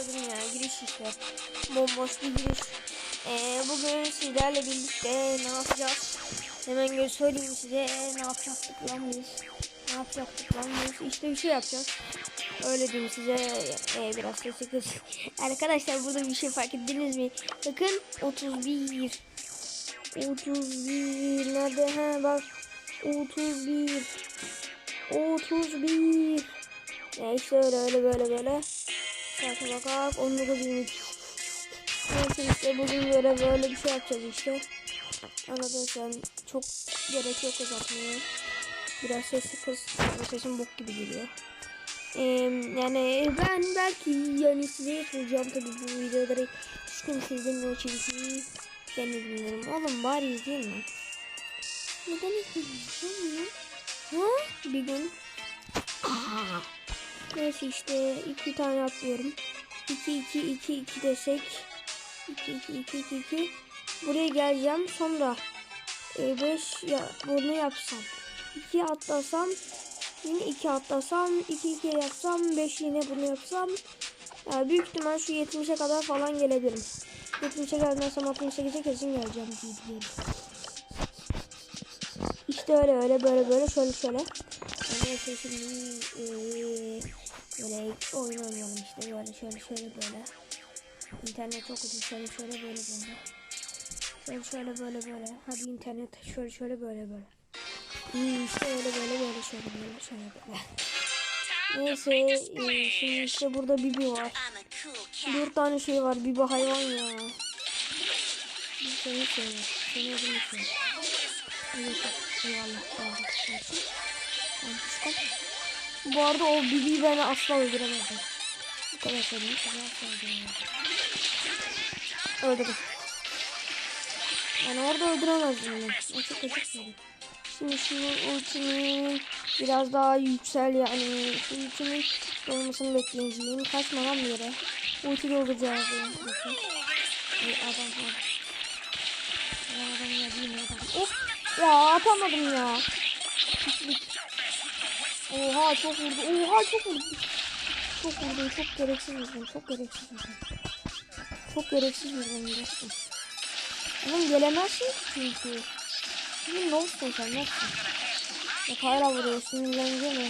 başladım ya. Giriş işte. Bomboş bir giriş. Ee, bugün sizlerle birlikte ne yapacağız? Hemen söyleyeyim size ne yapacaktık lan biz? Ne yapacaktık lan biz? İşte bir şey yapacağız. Öyle diyeyim size ee, biraz sesi kız. Arkadaşlar burada bir şey fark ettiniz mi? Bakın 31 31 nerede ha bak 31 31 ya işte öyle öyle böyle böyle Bak bak bak onu da bilmiş Neyse işte bugün böyle böyle bir şey yapacağız işte sen çok gerek yok uzatmaya Biraz sesi kız sesim bok gibi geliyor ee, yani ben belki yani size yapacağım tabii bu videoları hiç kimse izlemiyor çünkü ben izliyorum. Oğlum bari izleyin mi? Neden izlemiyorsun Ha? Bir gün. Neyse işte iki tane atlıyorum. 2 2 2 2 desek 2 2 2 2 2 buraya geleceğim sonra 5 ya bunu yapsam 2 atlasam yine 2 atlasam 2 2 yapsam 5 yine bunu yapsam ya büyük ihtimal şu 70'e kadar falan gelebilirim. 70'e gelmezsem 68'e kesin geleceğim diye diyelim. İşte öyle öyle böyle böyle şöyle şöyle. Neyse şimdi eee, böyle oyun oynayalım işte böyle şöyle şöyle böyle. İnternet çok uzun şöyle şöyle böyle böyle. Şöyle şöyle böyle böyle. Hadi internet şöyle şöyle böyle böyle. İyi işte öyle böyle böyle şöyle böyle şöyle böyle. Neyse eee, şimdi işte burada Bibi var. Dört tane şey var. Bibi hayvan ya. Seni seviyorum. Seni ödüm için. Eyvallah. Eyvallah. Neyse. Ben çıkam. Bu arada o Bibi'yi ben asla öldüremezdim. Bu kadar söyleyeyim. Sana asla öldüremezdim. Öldürdüm. Yani orada öldüremezdim onu. O çok söyleyeyim. Şimdi şu ultimi biraz daha yüksel yani şu ultimin olmasını bekleyeceğim. Kaçma lan bir yere. Ulti dolduracağız. yani. Ay, adam var. Ya adam ya değil mi adam? Of ya atamadım ya. Pislik. Oha çok vurdu. Oha çok vurdu. Çok vurdu. Çok gereksiz vurdum. Çok gereksiz vurdum. Çok gereksiz vurdum dostum. Oğlum gelemezsin çünkü. Şimdi ne olsun sen ne yapsın? Ya hala vuruyor sinirlenince mi?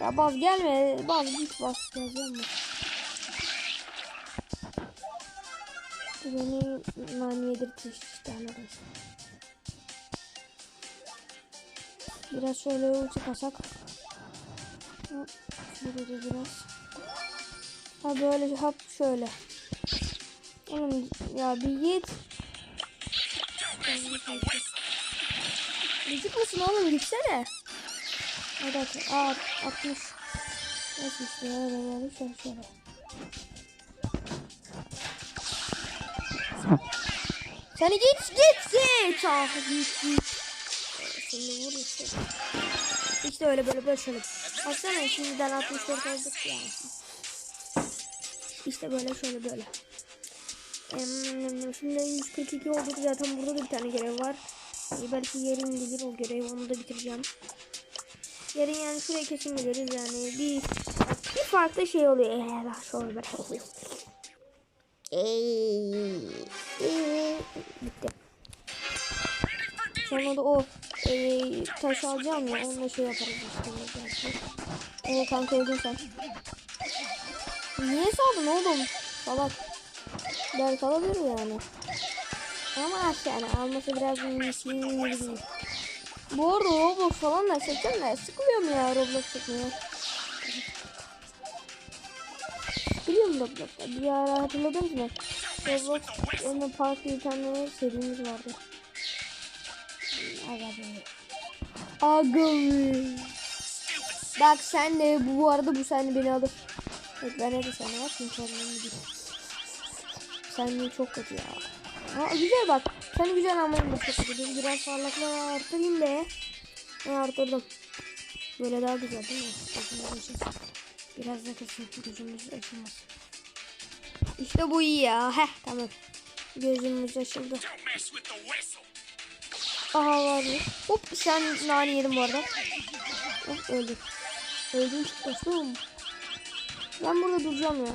Ya baz gelme baz git baz geleceğim mi? Beni nane yedirtti işte anladın. Biraz şöyle ulti kasak. Şurada da biraz. Ha böyle hap şöyle. Oğlum ya bir git. Gıcık mısın oğlum gitsene. Hadi at. Aa 60. Nasıl işte öyle böyle şöyle şöyle. Sen git git git. Ah git git. Şimdi vur işte. Öyle böyle şöyle. Baksana şimdiden 64 olduk ya. İşte böyle şöyle böyle. Em, Şimdi 142 olduk zaten burada da bir tane görev var. Ee, Belki yarın gelir o görev onu da bitireceğim. Yarın yani şuraya kesin gideriz yani bir bir farklı şey oluyor. Ee, şöyle böyle. Ey, ey, Bitti. Sonra da o e, taş alacağım ya onunla şey yaparız işte. O kanka öldün sen. Niye saldın oğlum? Salak. Dert alabilir yani. Ama yani alması biraz sinirli. Bu arada Roblox falan da çekeceğim de sıkılıyorum ya Roblox çekmeye. Biliyor musun Roblox'ta? Bir ara hatırladınız mı? Roblox onun bir tane serimiz vardı. Aga be. Aga be. Bak sen de bu, arada bu sen de beni alır. Evet ben de sana kendimi gibi. Sen de çok kötü ya. Aa, güzel bak. Sen güzel ama da çok kötü. Biraz parlaklığı arttırayım be. Ben arttırdım. Böyle daha güzel değil mi? Açılsın. Biraz da kısın. Gözümüz açılmasın. İşte bu iyi ya. Heh tamam. Gözümüz açıldı. Aha var mı? Hop sen nane yedin bu arada. Hop öldüm. Öldüm dostum. Ben burada duracağım ya.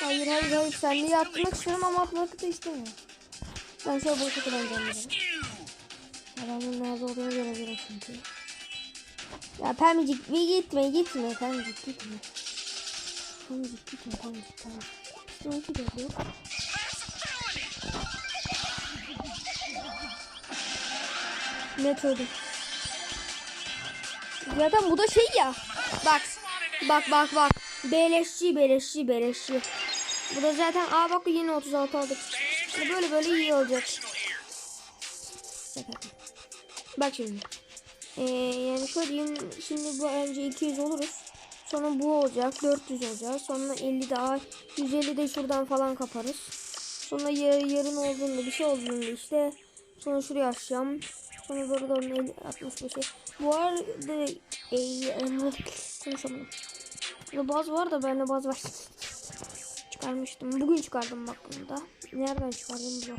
Hayır hayır hayır sen de atmak istiyorum ama atmak da istemiyorum. Ben şöyle boşa dedim. rescue. Adamın nerede olduğunu görebilirim çünkü. Ya Pemicik bir gitme gitme Pemicik gitme. Pemicik gitme Pemicik tamam. Ulti geliyor. Net öldüm. Zaten bu da şey ya. Bak. Bak bak bak. Beleşçi beleşçi beleşçi. Bu da zaten aa bak yine 36 aldık. Böyle böyle iyi olacak. Bak şimdi. Ee, yani şöyle. Şimdi bu önce 200 oluruz. Sonra bu olacak. 400 olacak. Sonra 50 daha. 150 de şuradan falan kaparız. Sonra yar, yarın olduğunda bir şey olduğunda işte. Sonra şuraya açacağım. Sonra de onun 50, 65'e. Bu arada e, e, konuşamadım. Burada baz var da bende baz var. Çıkarmıştım. Bugün çıkardım bak bunu da. Nereden çıkardım bakayım.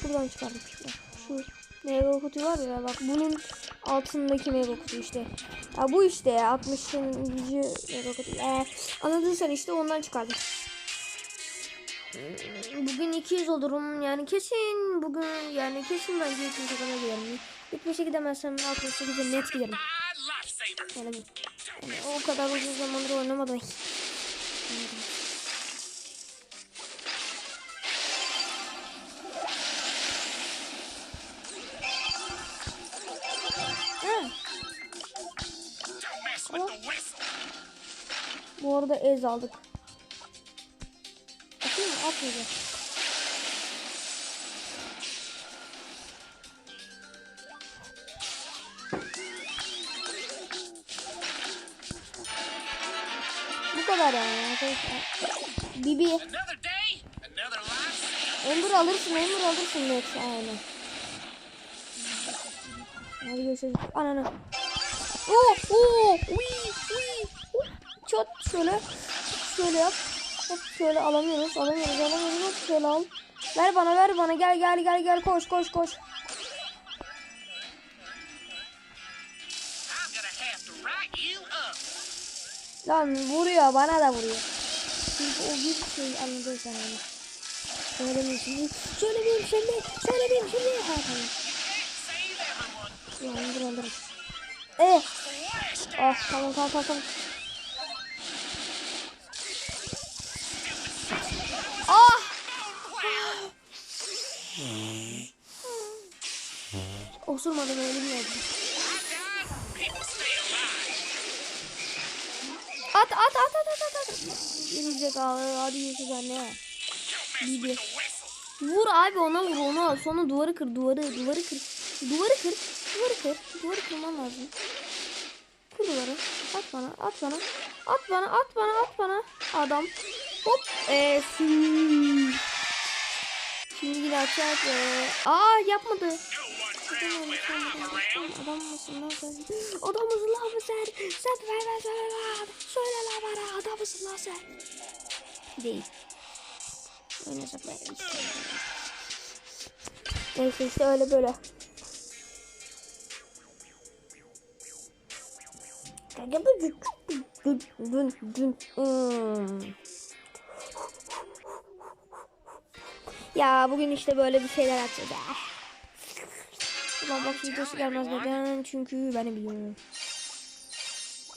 Şuradan çıkardım işte. Şu mega kutu var ya bak bunun altındaki mega kutu işte. Ya bu işte ya 60. mega kutu. Ee, anladın sen işte ondan çıkardım. Hmm, Bugün 200 olurum yani kesin bugün yani kesin bence 200'e kadar giderim. 70'e gidemezsem 68'e net giderim. Yani, yani o kadar uzun zamandır oynamadım. Bu arada ez aldık. Atayım mı? Atmayacağım. Bu kadar yani arkadaşlar. Bibi. Ember alırsın, Ember alırsın net. Aynen. Hadi görüşürüz. Ananı. Oo, oo, uy, uy, uy. Çat şöyle. Şöyle yap. Hop şöyle alamıyoruz, alamıyoruz, alamıyoruz. Hop şöyle al. Ver bana, ver bana. Gel, gel, gel, gel. Koş, koş, koş. Lan vuruyor, bana da vuruyor. Çünkü o bir şey anladın sen onu. Şimdi. Söylemeyeyim şimdi. Söylemeyeyim şimdi. Ha tamam. Save everyone. Ya indir alırım. Eh. Ah tamam tamam tamam. tamam. Ah! Osurmadım. People stay alive. At at at at at at. Gelecek abi hadi Yusuf anne. Whistle. Vur abi ona vur onu al. Sonra duvarı kır duvarı duvarı kır. Duvarı kır. Duvarı kır. Duvarı kırman lazım. Kır duvarı. At bana at bana. At bana at bana at bana. Adam. Hop. Eee Şimdi yine atacak. Ee, aa yapmadı. Adam mısın lan sen? Adam mısın lan sen? Sen ver ver söyle lan. Söyle lan bana adam mısın lan sen? Değil. Ben istemiyorum. Neyse işte öyle böyle. Ya bugün işte böyle bir şeyler atacağız. Bak videosu gelmez neden? Çünkü beni biliyorum.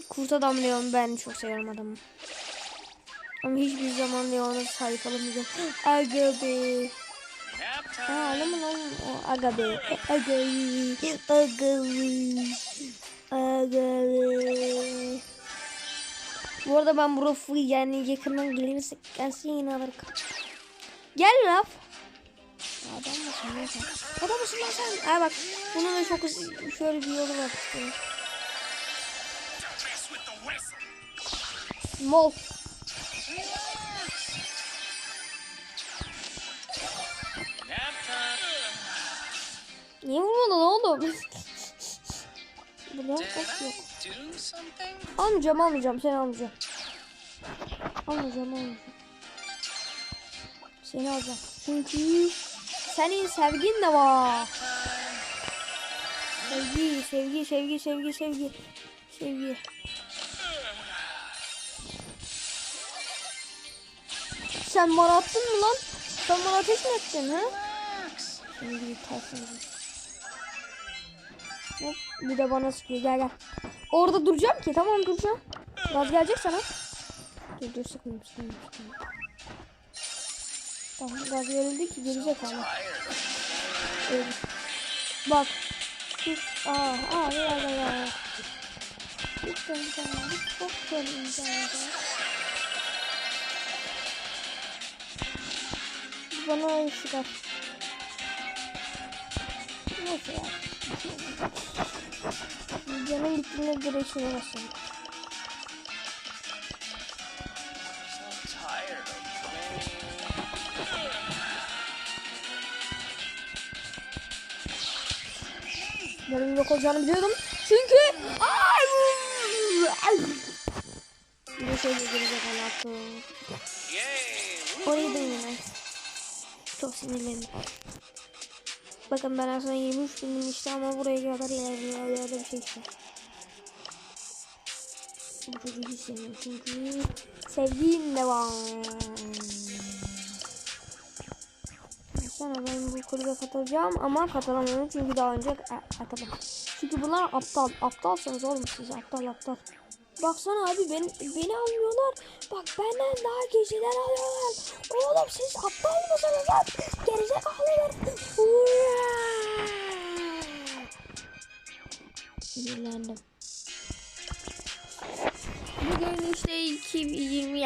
Kurt adam Leon ben çok seviyorum adamı. Ama hiçbir zaman Leon'a sahip olamayacağım. Aga be. Mi lan? O, Aga be. Aga be. Aga be. Bu arada ben bu rafı yani yakından gelirse gelsin yine alırım. Gel raf. Adam mısın lan sen? Adam mısın lan sen? Ha bak bunun da çok şöyle bir yolu var işte. Mol. Niye vurmadın oğlum? Burada ok yok. Almayacağım almayacağım seni almayacağım. Almayacağım almayacağım. Seni alacağım. Çünkü senin sevgin de var. Sevgi, sevgi, sevgi, sevgi, sevgi. Sevgi. Sen bana attın mı lan? Sen bana ateş mi ettin ha? Şimdi bir tersine Hop, bir de bana sıkıyor. Gel gel. Orada duracağım ki. Tamam duracağım. Gaz gelecek sana. Dur dur sıkmayayım sıkmayayım sıkmayayım. Tamam gaz verildi ki gelecek hala. Öyle. Bak. Aa, aa, ya ya ya. Lütfen lütfen. Lütfen lütfen. Bana sıkar. Neyse ya. Canım gittiğine göre şuna playing. Benim yok olacağını biliyordum. Çünkü ay. Bir şey gelecek. Yay! Orayı da yine. Çok sinirlendim. Bakın ben aslında 23 bindim işte ama buraya kadar ilerliyor bir şey işte. Bu çocuğu çünkü sevdiğim de var. Sonra ben bu kulübe katılacağım ama katılamıyorum çünkü daha önce e, katıldım. Çünkü bunlar aptal. Aptalsanız oğlum siz aptal aptal. Baksana abi beni, beni almıyorlar. Bak benden daha geceler alıyorlar. Oğlum siz aptal mısınız lan? Gerizekalılar. Sinirlendim. Bugün işte 2020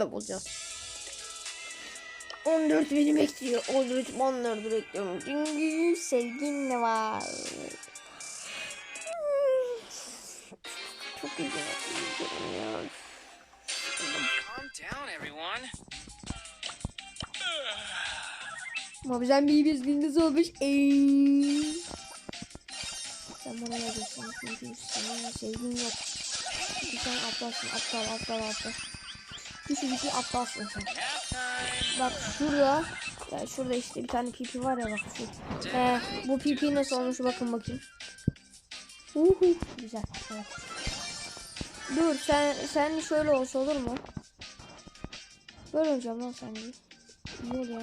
de bulacağız. 14 beni bekliyor. 13 14 bekliyorum. Çünkü sevgim de var. Güzel. ya. Calm down, everyone. Ama bizden bir bizliğiniz olmuş. Eee. Sen bana ne diyorsun? Çünkü senin sevgin yok. Çünkü sen aptalsın. Aptal aptal aptal. Çünkü aptalsın sen. Bak şurada ya şurada işte bir tane pipi var ya bak şu. Ee, bu pipi nasıl olmuş bakın bakayım. Uhu güzel. Evet. Dur sen sen şöyle olsa olur mu? Böyle olacağım lan sen. İyi ol ya.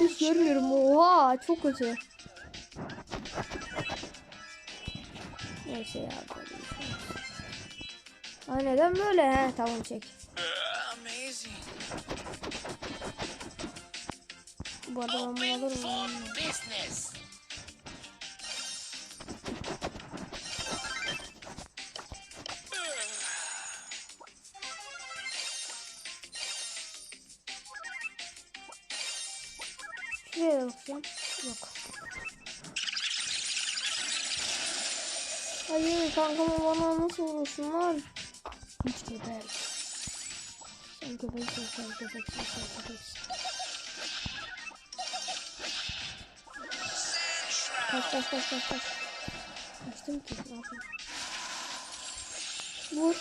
Hiç görmüyorum. Oha çok kötü. Neyse ya. bir şey. Ha neden böyle? He tamam çek. Bu arada ben bunu alırım. Hayır kankam bana nasıl vurursun lan? Hiç geber. Sen köpeksin sen köpeksin sen köpeksin. Kaç kaç kaç kaç kaç. Kaçtım ki ne yapayım. Vur.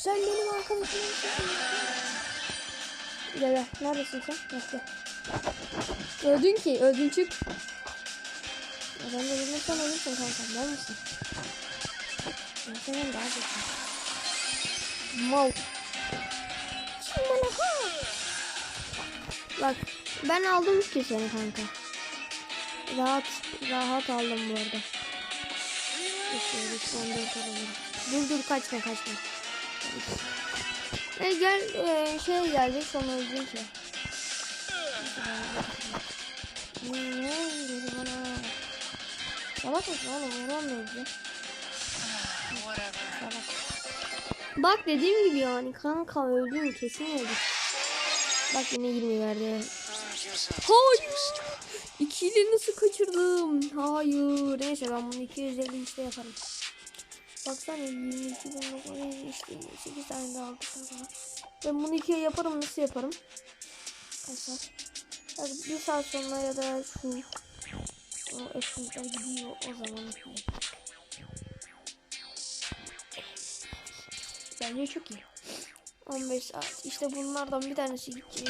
Sen benim arkadaşımsın. Gel gel. Neredesin sen? Gel. Öldün ki. Öldün çık. Ben de dedim sen ölürsün kanka. Mal mısın? Senden daha kötü. Mal. Şimdi bana ha. Bak ben aldım ki seni kanka. Rahat rahat aldım bu arada. İşte lütfen dört. Dur dur kaçma kaçma. E, gel e, şey gelecek sonra öldün ki. Ne dedi bana? Salak mısın oğlum? Vuramıyor bizi. Bak dediğim gibi yani kanka öldüm kesin öldüm. Bak yine 20 verdi. Hayır. İkili nasıl kaçırdım? Hayır. Neyse ben bunu 250 işte yaparım. Baksana 22 bin işte 8 tane daha aldık. Ben bunu ikiye yaparım nasıl yaparım? Arkadaşlar. Bir saat sonra ya da şu o etkinlikler gidiyor o zaman Bence çok iyi. 15 saat. İşte bunlardan bir tanesi gidecek.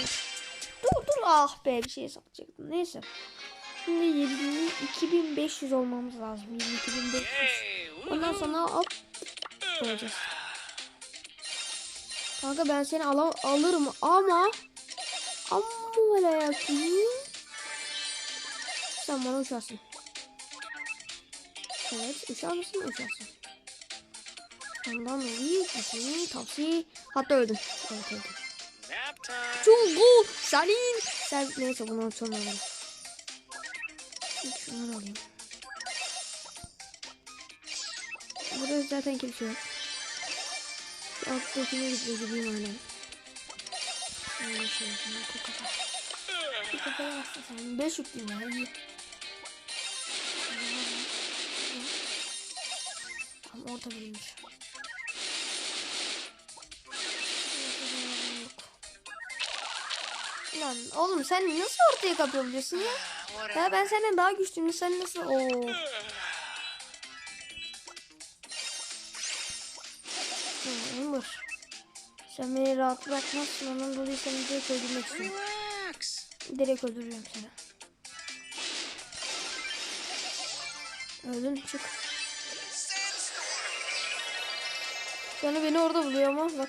Dur dur Ah be bir şey satacaktım. Neyse. Şimdi 20, 2500 olmamız lazım. 22.500. Ondan sonra hop koyacağız. Kanka ben seni ala, alırım ama ama öyle yapayım. Sen bana uçarsın. Evet uçar mısın uçarsın. Ondan dolayı kesin tavsiye hatta öldüm. Evet öldüm. Çugu senin. Sen neyse bunu sonra alalım. Şunları alayım. Burada zaten kimse yok. Şu alttakine gitmeye gideyim aynen. Şöyle şey yapayım. Bastı sen. Beş yüklüyüm ya. Tam orta verilmiş. Lan oğlum sen nasıl ortaya kapabiliyorsun ya? Ya ben senden daha güçlüyüm. Sen nasıl? Oo. Hı, Umur. Sen beni rahat bırakmazsın. Ondan dolayı seni direkt öldürmek istiyorum. Direkt öldüreceğim seni. Öldün çık. Sonra beni orada buluyor ama bak.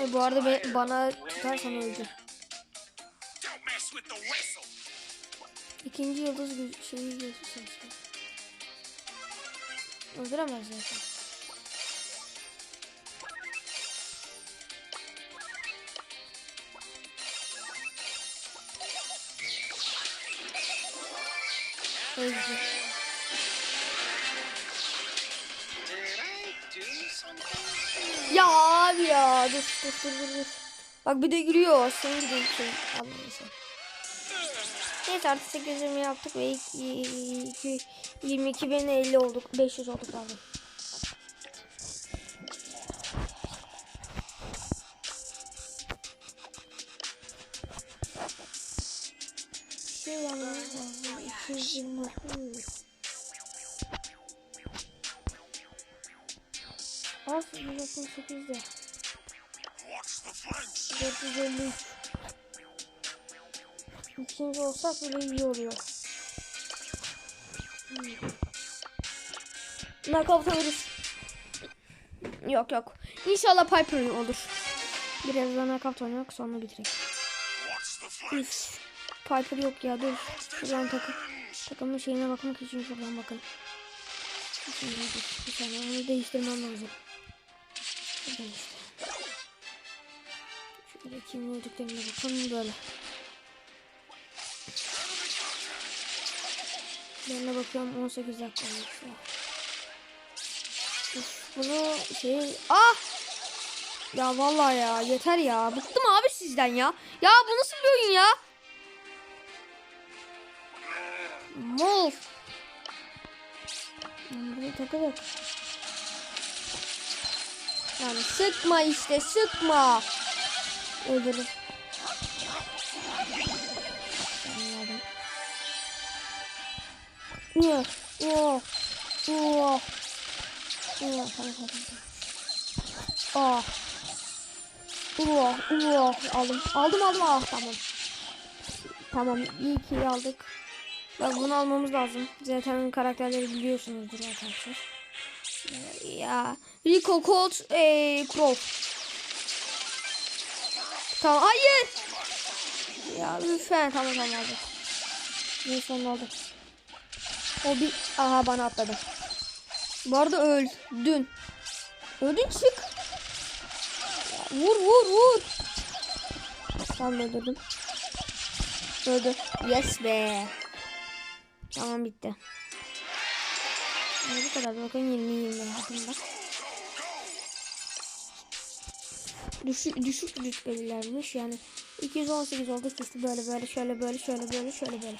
E, bu arada be, bana tutarsan öldü. İkinci yıldız şeyi gözüküyor. Öldüremez zaten. Öldü. Ya dur dur dur dur. dur. Bak bir de gülüyor. Senin gibi bir şey. Anlamışım. Neyse artık 820 yaptık ve 22 bin 50 olduk. 500 olduk pardon. Şey yapmamız lazım. 220. Hmm. Az 168'de. Watch the flanks. 453. İkinci olsak bile iyi oluyor. Hmm. Knockout alırız. Yok yok. İnşallah Piper olur. Birazdan knockout oynayak sonra flanks. Üf. Piper yok ya dur. Şuradan takım. Takımın şeyine bakmak için şuradan bakın. Şimdi. Bir saniye onu değiştirmem lazım. Şuradan işte. Şöyle kimin öldüklerine bakın böyle. De bakıyorum 18 dakika olmuş bunu şey... Ah! Ya vallahi ya yeter ya. Bıktım abi sizden ya. Ya bu nasıl bir oyun ya? Mol. Buraya takılıp. Yani sıkma işte sıkma. Öldürür. Anladım. Oh. Oh. Oh. Tamam. Oh. Oh. Oh. Aldım. Aldım aldım. Ah tamam. Tamam iyi ki aldık. Bak bunu almamız lazım. Zaten karakterleri biliyorsunuzdur arkadaşlar. Ya Rico Colt ee, Crow. Tamam hayır. Ya lütfen tamam tamam aldım. Neyse onu aldım. O bir aha bana atladı. Bu arada öldün. Öldün çık. Ya, vur vur vur. Tamam öldürdüm. Öldü. Yes be. Tamam bitti. Yani bu kadar. Bakın 20 20 hakkında. Düşük, düşük rütbelilermiş yani 218 oldu işte böyle böyle şöyle böyle şöyle böyle şöyle böyle.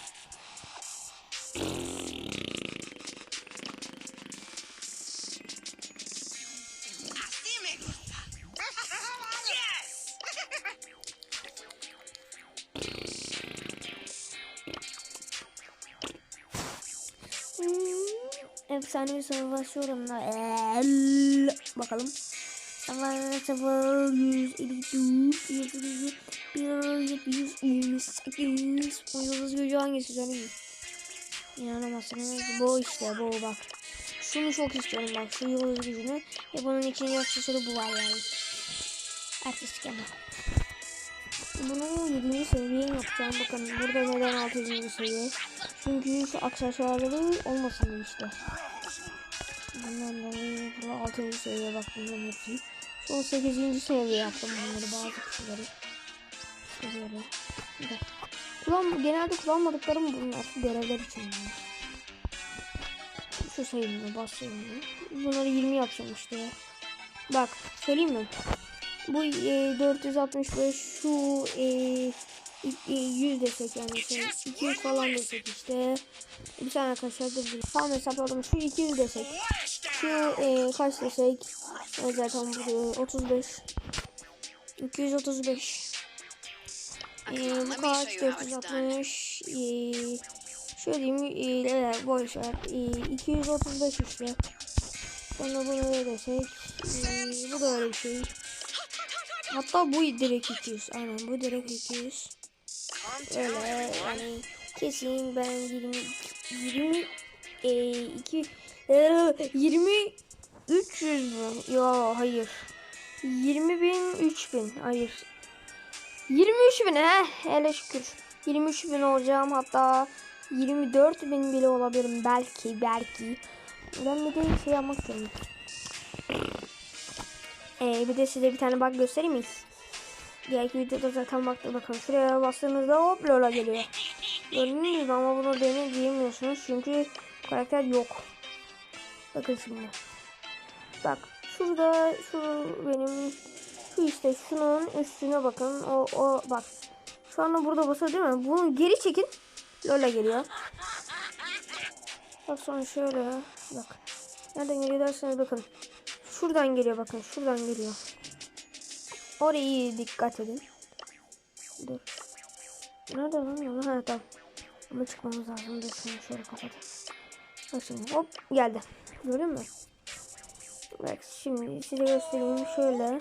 Hmm, efsane bir savaşıyorum da. Bakalım. Yüz yirmi sekiz. O yıldız gücü hangisi söyleyeyim? İnanamazsınız. Bu işte bu bak. Şunu çok istiyorum bak şu yıldız gücünü. Ve bunun ikinci aksesuarı bu var yani. Artistik ama. Bunu 7. seviyeye yapacağım. Bakın burada neden 6. seviye? Çünkü şu aksesuarları olmasın işte. Bundan dolayı burada 6. seviye bak bunların hepsi. Son 8. seviye yaptım bunları bazı kişileri. De. Kullan, genelde kullanmadıklarım bunlar. Görevler için yani. Şu sayımda bas sayımda. Bunları 20 yapacağım işte. Bak söyleyeyim mi? Bu e, 465 şu e, 100 desek yani şey, 200 falan desek işte. Bir saniye arkadaşlar dur. Tam hesapladım şu 200 desek. Şu e, kaç desek? E, zaten bu e, 35. 235. E, bu kaç? 460. E, şöyle diyeyim. E, evet, boş ver. E, 235 işte. Sonra bunu ne desek? E, bu da öyle bir şey. Hatta bu direkt 200. Aynen bu direkt 200. Öyle yani kesin ben 20 20 e, 2 e, 20 300 mü? Yo hayır. 20 bin 3 bin. Hayır. 23 bin he. Hele şükür. 23 bin olacağım hatta 24 bin bile olabilirim belki belki. Ben bir de şey yapmak istiyorum. Ee, bir de size bir tane bak göstereyim mi? Diğerki videoda zaten baktı bakın şuraya bastığınızda hop Lola geliyor. Gördünüz ama bunu dene diyemiyorsunuz çünkü karakter yok. Bakın şimdi. Bak şurada şu benim şu işte şunun üstüne bakın. O o bak. Şu anda burada basıyor değil mi? Bunu geri çekin. Lola geliyor. Bak sonra şöyle bak. Nereden geliyor derseniz bakın. Şuradan geliyor bakın. Şuradan geliyor. Oraya iyi dikkat edin. Dur. Nerede lan yolu? Ha tamam. Ama çıkmamız lazım. Dur şunu şöyle kapat. Bak şimdi hop geldi. Gördün mü? Bak şimdi size göstereyim. Şöyle.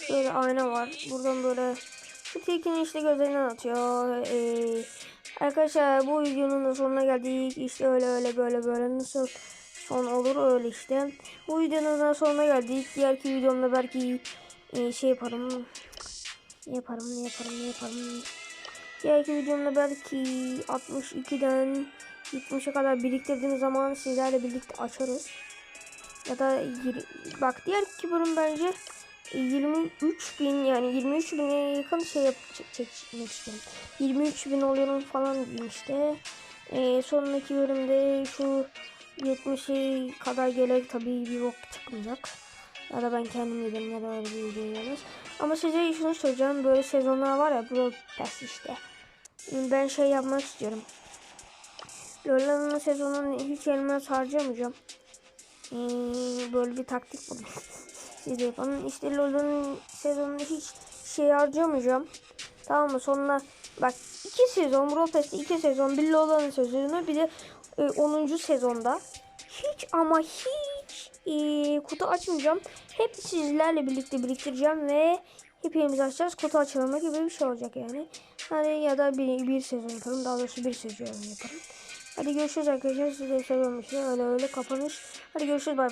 Şöyle ayna var. Buradan böyle şu tilkinin işte gözlerinden atıyor. Ee, arkadaşlar bu videonun da sonuna geldik. İşte öyle öyle böyle böyle nasıl son olur öyle işte. Bu videonun da sonuna geldik. Diğerki videomda belki e, şey yaparım. Ne yaparım ne yaparım ne yaparım. Diğerki videomda belki 62'den 70'e kadar biriktirdiğim zaman sizlerle birlikte açarız. Ya da bak diğerki bölüm bence 23 bin yani 23 bine yakın şey yap istiyorum. 23 bin oluyorum falan diyeyim işte. Ee, sonraki bölümde şu 70'e kadar gerek tabii bir bok çıkmayacak. Ya da ben kendim yedim ya da öyle bir video gelir. Ama size şunu söyleyeceğim. Böyle sezonlar var ya Brawl Pass işte. Ben şey yapmak istiyorum. Lola'nın sezonunu hiç elmas harcamayacağım. Ee, böyle bir taktik buldum. Siz de yapın. İşte Lola'nın sezonunu hiç şey harcamayacağım. Tamam mı? Sonra bak iki sezon Brawl Pass'te iki sezon bir Lola'nın sezonu bir de e, 10. sezonda hiç ama hiç e, kutu açmayacağım. Hep sizlerle birlikte biriktireceğim ve hepimiz açacağız. Kutu açılma gibi bir şey olacak yani. Hadi ya da bir, bir sezon yaparım. Daha doğrusu bir sezon yaparım. Hadi görüşürüz arkadaşlar. Size seviyorum işte. Öyle öyle kapanış. Hadi görüşürüz. Bay.